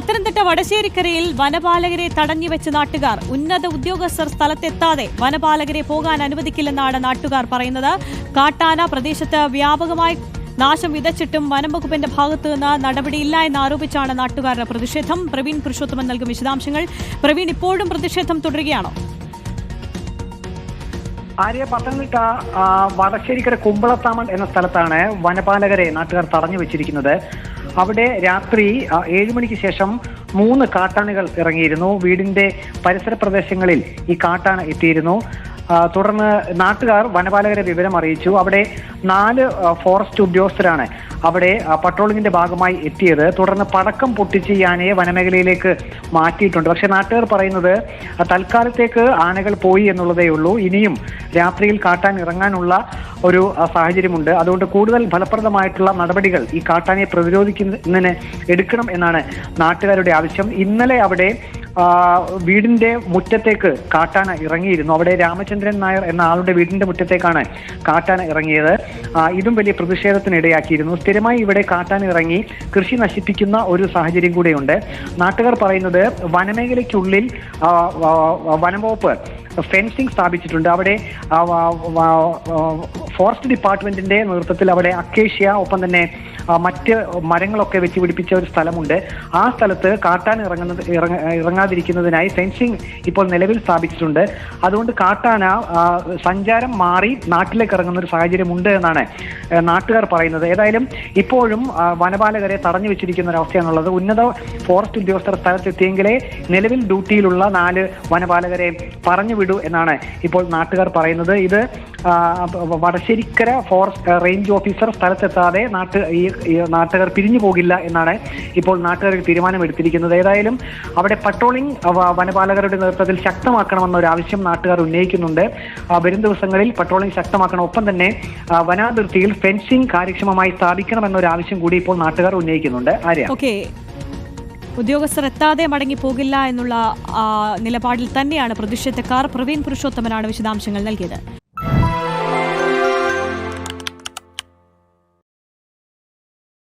പത്തനംതിട്ട വടശ്ശേരിക്കരയിൽ വനപാലകരെ തടഞ്ഞുവെച്ച് നാട്ടുകാർ ഉന്നത ഉദ്യോഗസ്ഥർ സ്ഥലത്തെത്താതെ വനപാലകരെ പോകാൻ അനുവദിക്കില്ലെന്നാണ് നാട്ടുകാർ പറയുന്നത്. കാട്ടാന പ്രദേശത്ത് വ്യാപകമായി നാശം വിതച്ചിട്ടും വനം വകുപ്പിന്റെ ഭാഗത്തു നിന്ന് നടപടിയില്ല എന്ന് ആരോപിച്ചാണ് നാട്ടുകാരുടെ പ്രതിഷേധം. പ്രവീൺ പുരുഷോത്തമൻ നൽകും വിശദാംശങ്ങൾ. പ്രവീൺ ഇപ്പോഴും പ്രതിഷേധം തുടരുകയാണോ? ആര്യ പത്തനംതിട്ട വടശ്ശേരിക്കര കുമ്പളത്താമൺ എന്ന സ്ഥലത്താണ് വനപാലകരെ നാട്ടുകാർ തടഞ്ഞു വെച്ചിരിക്കുന്നത്. അവിടെ രാത്രി ഏഴ് മണിക്ക് ശേഷം മൂന്ന് കാട്ടാനകൾ ഇറങ്ങിയിരുന്നു. വീടിന്റെ പരിസര പ്രദേശങ്ങളിൽ ഈ കാട്ടാന എത്തിയിരുന്നു. തുടർന്ന് നാട്ടുകാർ വനപാലകരെ വിവരം അറിയിച്ചു. അവിടെ നാല് ഫോറസ്റ്റ് ഉദ്യോഗസ്ഥരാണ് അവിടെ പട്രോളിങ്ങിന്റെ ഭാഗമായി എത്തിയത്. തുടർന്ന് പടക്കം പൊട്ടിച്ച് ഈ ആനയെ വനമേഖലയിലേക്ക് മാറ്റിയിട്ടുണ്ട്. പക്ഷെ നാട്ടുകാർ പറയുന്നത് തൽക്കാലത്തേക്ക് ആനകൾ പോയി എന്നുള്ളതേ ഉള്ളൂ. ഇനിയും രാത്രിയിൽ കാട്ടാൻ ഇറങ്ങാനുള്ള ഒരു സാഹചര്യമുണ്ട്. അതുകൊണ്ട് കൂടുതൽ ഫലപ്രദമായിട്ടുള്ള നടപടികൾ ഈ കാട്ടാനയെ പ്രതിരോധിക്കുന്നതിന് എടുക്കണം എന്നാണ് നാട്ടുകാരുടെ ആവശ്യം. ഇന്നലെ അവിടെ വീടിന്റെ മുറ്റത്തേക്ക് കാട്ടാന ഇറങ്ങിയിരുന്നു. അവിടെ രാമചന്ദ്രൻ നായർ എന്ന ആളുടെ വീടിന്റെ മുറ്റത്തേക്കാണ് കാട്ടാന ഇറങ്ങിയത്. ഇതും വലിയ പ്രതിഷേധത്തിനിടയാക്കിയിരുന്നു. സ്ഥിരമായി ഇവിടെ കാട്ടാന ഇറങ്ങി കൃഷി നശിപ്പിക്കുന്ന ഒരു സാഹചര്യം കൂടെയുണ്ട്. നാട്ടുകാർ പറയുന്നത് വനമേഖലയ്ക്കുള്ളിൽ വനംവകുപ്പ് ഫെൻസിംഗ് സ്ഥാപിച്ചിട്ടുണ്ട്. അവിടെ ഫോറസ്റ്റ് ഡിപ്പാർട്ട്മെന്റിന്റെ നേതൃത്വത്തിൽ അവിടെ അക്കേഷ്യ ഒപ്പം തന്നെ മറ്റ് മരങ്ങളൊക്കെ വെച്ച് പിടിപ്പിച്ച ഒരു സ്ഥലമുണ്ട്. ആ സ്ഥലത്ത് കാട്ടാൻ ഇറങ്ങുന്നത് ഇറങ്ങാതിരിക്കുന്നതിനായി ഫെൻസിങ് ഇപ്പോൾ നിലവിൽ സ്ഥാപിച്ചിട്ടുണ്ട്. അതുകൊണ്ട് കാട്ടാന സഞ്ചാരം മാറി നാട്ടിലേക്ക് ഇറങ്ങുന്ന ഒരു സാഹചര്യമുണ്ട് എന്നാണ് നാട്ടുകാർ പറയുന്നത്. ഏതായാലും ഇപ്പോഴും വനപാലകരെ തടഞ്ഞു വെച്ചിരിക്കുന്ന ഒരവസ്ഥയാണുള്ളത്. ഉന്നത ഫോറസ്റ്റ് ഉദ്യോഗസ്ഥർ സ്ഥലത്തെത്തിയെങ്കിലേ നിലവിൽ ഡ്യൂട്ടിയിലുള്ള നാല് വനപാലകരെ പറഞ്ഞു വിടൂ എന്നാണ് ഇപ്പോൾ നാട്ടുകാർ പറയുന്നത്. ഇത് വടശ്ശേരിക്കര ഫോറസ്റ്റ് റേഞ്ച് ഓഫീസർ സ്ഥലത്തെത്താതെ നാട്ട് ഈ നാട്ടുകാർ പിരിഞ്ഞു പോകില്ല എന്നാണ് ഇപ്പോൾ നാട്ടുകാർ തീരുമാനമെടുത്തിരിക്കുന്നത്. ഏതായാലും അവിടെ പട്രോളിംഗ് വനപാലകരുടെ നേതൃത്വത്തിൽ ശക്തമാക്കണമെന്ന ഒരു ആവശ്യം നാട്ടുകാർ ഉന്നയിക്കുന്നുണ്ട്. വരും ദിവസങ്ങളിൽ പട്രോളിംഗ് ശക്തമാക്കണം. ഒപ്പം തന്നെ വനാതിർത്തിയിൽ ഫെൻസിംഗ് കാര്യക്ഷമമായി സ്ഥാപിക്കണമെന്നൊരു ആവശ്യം കൂടി ഇപ്പോൾ നാട്ടുകാർ ഉന്നയിക്കുന്നുണ്ട്. ആര്യ? ഉദ്യോഗസ്ഥർ എത്താതെ മടങ്ങി പോകില്ല എന്നുള്ള നിലപാടിൽ തന്നെയാണ് പ്രതിഷേധക്കാർ. പ്രവീൺ പുരുഷോത്തമനാണ് വിശദാംശങ്ങൾ നൽകിയത്.